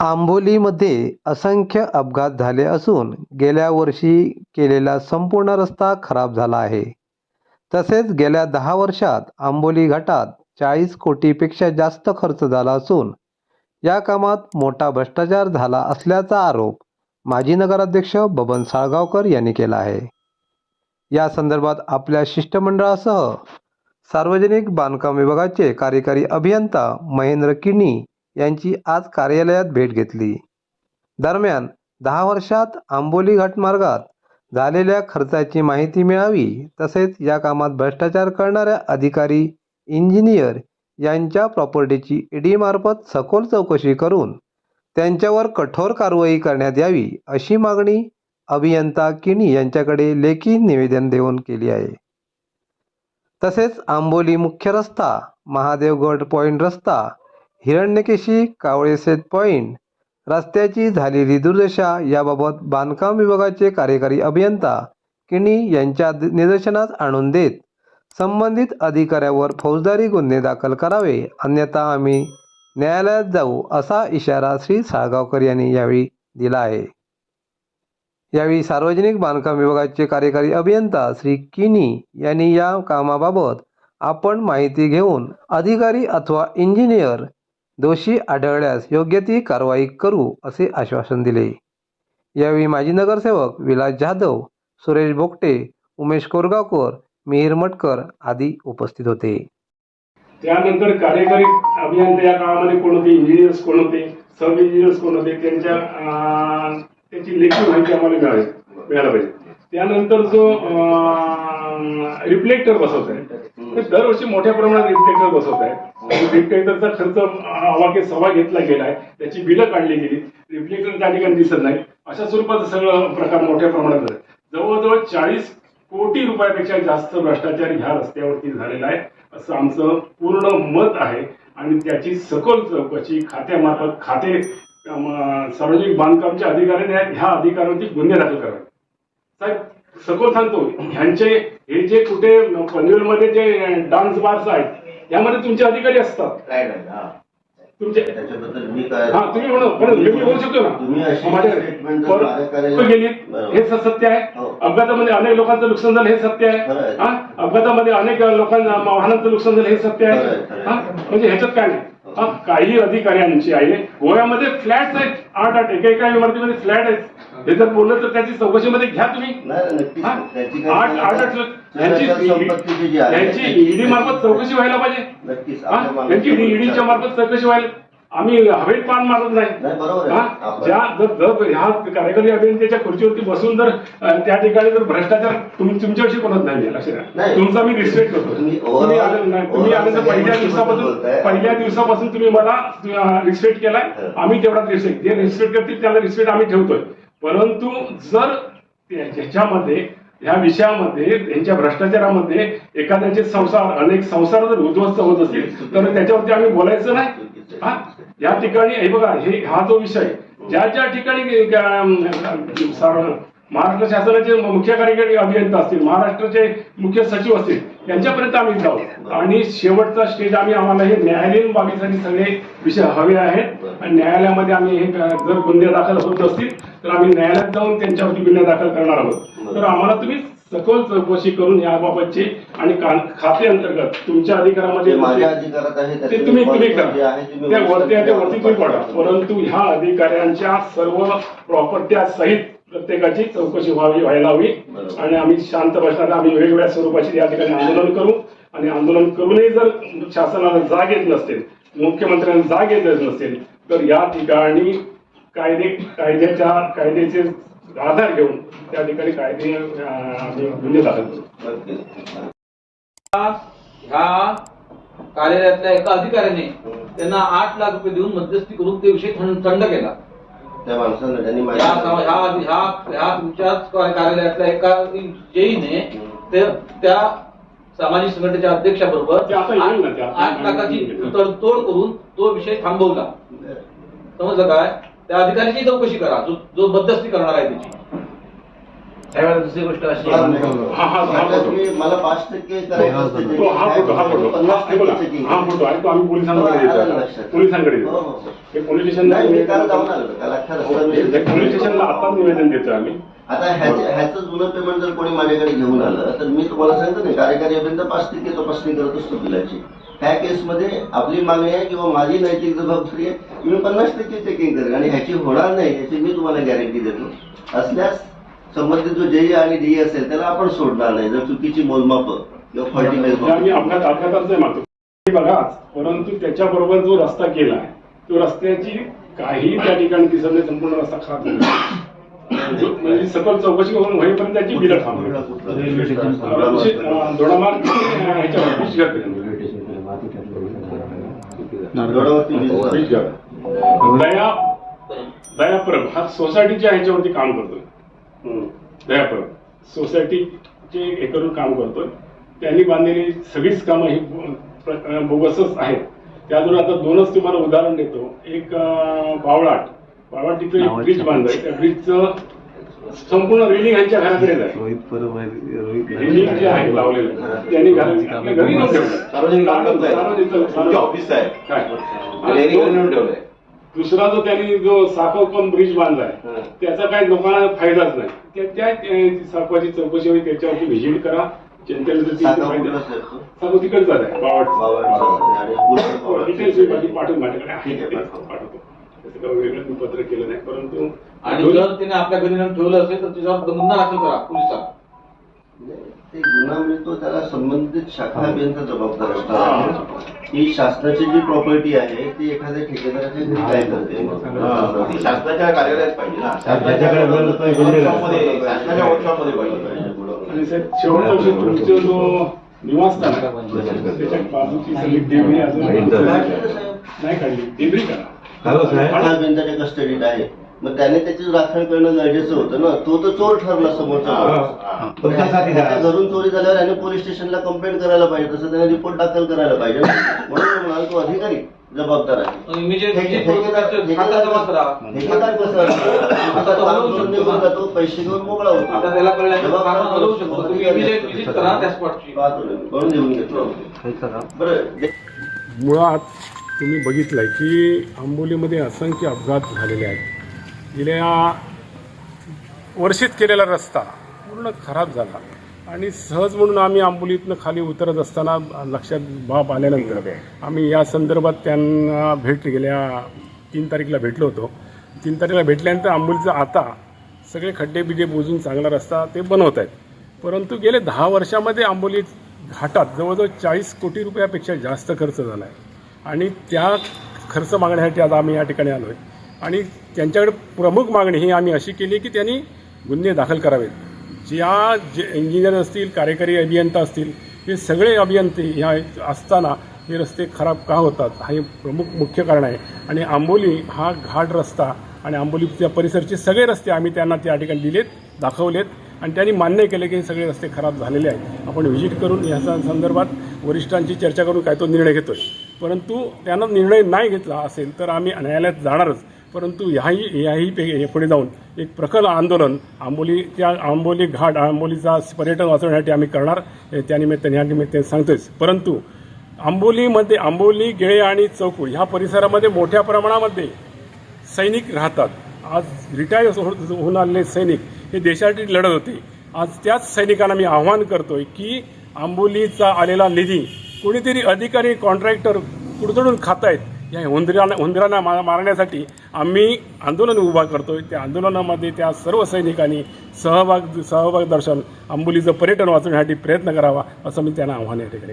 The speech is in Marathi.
आंबोलीमध्ये असंख्य अपघात झाले असून गेल्या वर्षी केलेला संपूर्ण रस्ता खराब झाला आहे. तसेच गेल्या दहा वर्षात आंबोली घाटात चाळीस कोटीपेक्षा जास्त खर्च झाला असून या कामात मोठा भ्रष्टाचार झाला असल्याचा आरोप माजी नगराध्यक्ष बबन साळगावकर यांनी केला आहे. या संदर्भात आपल्या शिष्टमंडळासह सार्वजनिक बांधकाम विभागाचे कार्यकारी अभियंता महेंद्र किणी यांची आज कार्यालयात भेट घेतली. दरम्यान दहा वर्षात आंबोली घाटमार्गात झालेल्या खर्चाची माहिती मिळावी तसेच या कामात भ्रष्टाचार करणाऱ्या अधिकारी इंजिनियर यांच्या प्रॉपर्टीची ईडीमार्फत सखोल चौकशी करून त्यांच्यावर कठोर कारवाई करण्यात यावी अशी मागणी अभियंता किणी यांच्याकडे लेखी निवेदन देऊन केली आहे. तसेच आंबोली मुख्य रस्ता महादेवगड पॉईंट रस्ता हिरण्यकेशी कावळेसेत पॉईंट रस्त्याची झालेली दुर्दशा याबाबत बांधकाम विभागाचे कार्यकारी अभियंता किणी यांच्या निदर्शनास आणून देत संबंधित अधिकाऱ्यावर फौजदारी गुन्हे दाखल करावे अन्यथा आम्ही न्यायालयात जाऊ असा इशारा श्री साळगावकर यांनी यावेळी दिला आहे. यावेळी सार्वजनिक बांधकाम विभागाचे कार्यकारी अभियंता श्री किनी यांनी या कामाबाबत आपण माहिती घेऊन अधिकारी अथवा इंजिनियर दोषी आढळल्यास योग्य ती कारवाई करू असे आश्वासन दिले. यावेळी माजी नगरसेवक विलास जाधव सुरेश बोगटे उमेश कोरगावकर मिहीर मटकर आदी उपस्थित होते. त्यानंतर कार्यकारी अभियंता या काळामध्ये कोण होते? इंजिनियर्स कोण होते? सब इंजिनियर्स कोण होते? त्यांच्या अं, त्याची लेखी माहिती आम्हाला मिळाली मिळायला पाहिजे. त्यानंतर जो रिफ्लेक्टर बसवत आहे ते दरवर्षी मोठ्या प्रमाणात रिफ्लेक्टर बसवत आहे रिफ्लेक्टरचा खर्च अवाके सवा घेतला गेलाय त्याची बिलं काढली गेली रिफ्लेक्टर त्या ठिकाणी दिसत नाही अशा स्वरूपाचा सगळं प्रकार मोठ्या प्रमाणात झाले जवळजवळ चाळीस कोटी रुपयापेक्षा जास्त भ्रष्टाचार ह्या रस्त्यावरती झालेला आहे असं आमचं पूर्ण मत आहे. आणि त्याची सखोल चौकशी खात्यामार्फत खाते सार्वजनिक बांधकामच्या अधिकाऱ्याने ह्या अधिकाऱ्यांची गुन्हे दाखल करावे. साहेब सखोल सांगतो. ह्यांचे हे जे कुठे पनवेलमध्ये जे डान्स बार्स आहेत यामध्ये तुमचे अधिकारी असतात. काय नाही हा. तुमचे त्याच्याबद्दल मी काय हा तुम्ही म्हणा पण मी बोलू शकतो तुम्ही ना अशी statement जर कुठे गेली. बरोबर. हे स- सत्य आहे. हो. अपघातामध्ये अनेक लोकांचं नुकसान झालं हे सत्य खरं आहे. आहे. हा? अपघातामध्ये अनेक लोकांना वाहनांचं नुकसान झालं हे सत्य खरं आहे आहे, खरं आहे. हा? म्हणजे ह्याच्यात काय नाही. हा काही अधिकाऱ्यांची आहे गोव्यामध्ये फ्लॅट आहेत आठ आठ एका एका इमारतीमध्ये फ्लॅट आहेत. हे जर बोललं तर त्याची चौकशीमध्ये घ्या तुम्ही? त्याची आठ आठ आठ त्याची- ईडी मार्फत चौकशी व्हायला पाहिजे. नक्कीच. हा? आपल्या मागे- यांची ईडीच्या मार्फत चौकशी व्हायला आम्ही हवेत पान मारत नाही. बरोबर ज्या जर ह्या कार्यकारी अभियंत्याच्या खुर्चीवरती बसून जर त्या ठिकाणी जर भ्रष्टाचार तुम- तुमच्याविषयी कोणत नाही लक्षात. तुमचा मी रिस्पेक्ट करतो. तुम्ही पहिल्या दिवसापासून. पहिल्या दिवसापासून तुम्ही मला रिस्पेक्ट केलाय. हं. आम्ही तेवढाच रिस्पेक्ट जे रिस्पेक्ट करतील त्याला रिस्पेक्ट आम्ही ठेवतोय. परंतु जर ह्याच्यामध्ये ह्या विषयामध्ये यांच्या भ्रष्टाचारामध्ये एखाद्याचे संसार अनेक संसार जर उद्ध्वस्त होत असतील तर त्याच्यावरती आम्ही बोलायचं नाही. हा? या ठिकाणी हे बघा हे हा जो विषय ज्या ज्या ठिकाणी महाराष्ट्र शासनाचे मुख्य कार्यकारी अभियंता असतील महाराष्ट्राचे मुख्य सचिव असतील यांच्यापर्यंत आम्ही जाऊ. आणि शेवटचा स्टेज आम्ही आम्हाला हे न्यायालयीन बाबीसाठी सगळे विषय हवे आहेत. आणि न्यायालयामध्ये आम्ही हे जर गुन्हे दाखल होत असतील तर आम्ही न्यायालयात जाऊन त्यांच्यावरती गुन्हे दाखल करणार आहोत. तर आम्हाला तुम्ही सखोल चौकशी करून याबाबतची आणि खाते अंतर्गत तुमच्या अधिकारामध्ये ते तुम्ही तुम्ही करा. त्या वरती आहे त्या वरती तुम्ही पडा. परंतु ह्या अधिकाऱ्यांच्या सर्व प्रॉपर्ट्या सहित प्रत्येकाची चौकशी व्हावी व्हायला हवी. आणि आम्ही शांत बसणार आम्ही वेगवेगळ्या स्वरूपाची या ठिकाणी आंदोलन करू. आणि आंदोलन करूनही जर शासनाला जाग येत नसतील मुख्यमंत्र्यांना जाग येत नसतील तर या ठिकाणी कायदे कायद्याच्या कायद्याचे आधार घेऊन त्या ठिकाणी कायदे गुन्हे दाखल. ह्या कार्यालयातल्या एका अधिकाऱ्याने त्यांना आठ लाख रुपये देऊन मध्यस्थी करून ते विषय थंड थंड केला त्या माणसानं तुमच्याच कार्यालयातल्या एका जेईने ते त्या सामाजिक संघटनेच्या अध्यक्षाबरोबर. आठ लाखाची तडतोड करून तो विषय थांबवला समजलं काय त्या अधिकाऱ्याची चौकशी करा. जो जो बद्दस्ती करणार आहे त्याची. साहेब आता दुसरी गोष्ट अशी हा, आहे नाही. हा, हा, हा, आता फोटो. मी- मला पाच टक्के करायचं असतं तो checking. हा फोटो हा फोटो पन्नास हे बघा, टक्के checking. हा फोटो आहे तो आम्ही पोलिसांकडे हो, आलं देतो लक्षात. पोलिसांकडे हो, देतो हो, हो. हे पोलीस स्टेशनला नाही, मी काल जाऊन आलो. काल अख्खा रस्ता मी- हे पोलीस स्टेशनला आता निवेदन देतोय आम्ही. आता ह्याचे- ह्याचं जुनं पेमेंट जर कोणी माझ्याकडे घेऊन आलं तर मी तुम्हाला सांगतो नाही कार्यकारी अभियंता पाच टक्के तपासणी करत असतो बिलाची. ह्या केसमध्ये आपली मागणी आहे किंवा माझी नैतिक जबाबदारी आहे मी पन्नास टक्के चेकिंग करेन. आणि ह्याची होणार नाही याची मी तुम्हाला गॅरंटी देतो. असल्यास संबंधित जो जेई आणि डी असेल त्याला आपण सोडणार नाही. जर चुकीची मोजमाप किंवा फॉल्टी म्हणजे आम्ही अपघात अपघाताच नाही मागतो. बघाच परंतु त्याच्याबरोबर जो रस्ता केलाय तो रस्त्याची काही त्या ठिकाणी दिसत नाही संपूर्ण रस्ता खराब झाला जो- म्हणजे सकल चौकशी होऊन होईपर्यंत त्याची बिलं थांबली. दोडामार्ग ह्याच्यावर दया दयाप्रभ हा सोसायटीच्या ह्याच्यावरती काम करतोय. हम्म. दयाप्रभ सोसायटीचे हे करून काम करतोय. त्यांनी बांधलेली सगळीच कामं ही बोगसच आहेत. त्यातून आता दोनच तुम्हाला उदाहरण देतो. एक पावलाट पावलाट तिथे एक ब्रिज बांधलाय. त्या ब्रिजचं संपूर्ण रेलिंग ह्यांच्या घराकडेच आहे रेलिंग जे आहे लावलेलं. त्यांनी घरी सार्वजनिक- ऑफिस आहे. दुसरा जो त्यांनी जो साखोकम ब्रिज बांधलाय हं. त्याचा काही लोकांना फायदाच नाही. त्या- साखवाची चौकशी होईल त्याच्यावरती व्हिजिट करा. जनतेला जर साखर तिथे फायदा कुठला साहेब तो? साखो तिकडचा आहे पाठवून माझ्याकडे. पाठवतो. वेगळं मी पत्र केलं नाही परंतु आणि जर तिने आपल्या घरी ठेवलं असेल तर तिच्यावर गुन्हा दाखल करा पोलिसात ते गुन्हा मिळतो त्याला संबंधित शाखा अभियंता जबाबदार आहे. ही. शासनाची जी प्रॉपर्टी आहे ती एखाद्या ठेकेदाराच्या घरी काय करते. मग? ती शासनाच्या कार्यालयात पाहिजे ना. शासनाच्या पाहिजे. तुमचं जो निवासस्थान त्याच्या बाजूची सगळी देवणी अजून नाही काढली करा. अभियंताच्या कस्टडीत आहे. मग त्याने त्याची राखण करणं गरजेचं होतं ना. तो तर चोर ठरला समोरचा घरून चोरी झाल्यावर याने पोलीस स्टेशनला कंप्लेंट करायला पाहिजे. तसं त्याने रिपोर्ट दाखल करायला पाहिजे. म्हणून मी म्हणालो तो अधिकारी जबाबदार आहे. जातो पैसे घेऊन मोकळा होतो. आता त्याला कळल्यानंतर जबाबदार कामं हलवू शकतो. माणूस तुम्ही अधिकारी इमिजिएट असतो. विजिट करा त्या स्पॉटची पाहतो ना मी. म्हणून घेऊन घेतलो. बरं मुळात तुम्ही बघितलंय की आंबोलीमध्ये असंख्य अपघात झालेले आहेत. गेल्या वर्षीत केलेला रस्ता पूर्ण खराब झाला. आणि सहज म्हणून आम्ही आंबोलीतनं खाली उतरत असताना लक्षात बाब आल्यानंतर आम्ही या संदर्भात त्यांना भेट गेल्या तीन तारीखला भेटलो होतो. तीन तारीखला भेटल्यानंतर आंबोलीचं आता सगळे खड्डे बिड्डे बुजून चांगला रस्ता ते बनवत आहेत. परंतु गेले दहा वर्षामध्ये आंबोली घाटात जवळजवळ चाळीस कोटी रुपयापेक्षा जास्त खर्च झाला आहे आणि त्या खर्च मागण्यासाठी आज आम्ही या ठिकाणी आलो आहे आणि त्यांच्याकडे प्रमुख मागणी ही आम्ही अशी केली की त्यांनी गुन्हे दाखल करावेत. ज्या जे इंजिनियर असतील कार्यकारी अभियंता असतील हे सगळे अभियंते ह्या असताना हे रस्ते खराब का होतात हा हे प्रमुख मुख्य कारण आहे. आणि आंबोली हा घाट रस्ता आणि आंबोलीच्या परिसरचे सगळे रस्ते आम्ही त्यांना त्या ठिकाणी दिलेत दाखवलेत. आणि त्यांनी मान्य केले की हे सगळे रस्ते खराब झालेले आहेत. आपण व्हिजिट करून या संदर्भात वरिष्ठांची चर्चा करून काय तो निर्णय घेतोय. परंतु त्यांना निर्णय नाही घेतला असेल तर आम्ही न्यायालयात जाणारच. परंतु ह्याही याही पे हे पुढे जाऊन एक प्रखर आंदोलन आंबोली त्या आंबोली घाट आंबोलीचा पर्यटन वाचवण्यासाठी आम्ही करणार हे त्यानिमित्ताने ह्या निमित्ताने सांगतोच परंतु आंबोलीमध्ये आंबोली गेळे आणि चौकू ह्या परिसरामध्ये मोठ्या प्रमाणामध्ये सैनिक राहतात. आज रिटायर हो- होऊन आलेले सैनिक हे देशासाठी लढत होते. आज त्याच सैनिकांना मी आव्हान करतोय की आंबोलीचा आलेला निधी कोणीतरी अधिकारी कॉन्ट्रॅक्टर कुडतडून आहेत या हुंदरांना हुंदरांना मा मारण्यासाठी आम्ही आंदोलन उभा करतोय. त्या आंदोलनामध्ये त्या सर्व सैनिकांनी सहभाग सहभाग दर्शन आंबोलीचं पर्यटन वाचवण्यासाठी प्रयत्न करावा असं मी त्यांना आव्हान या ठिकाणी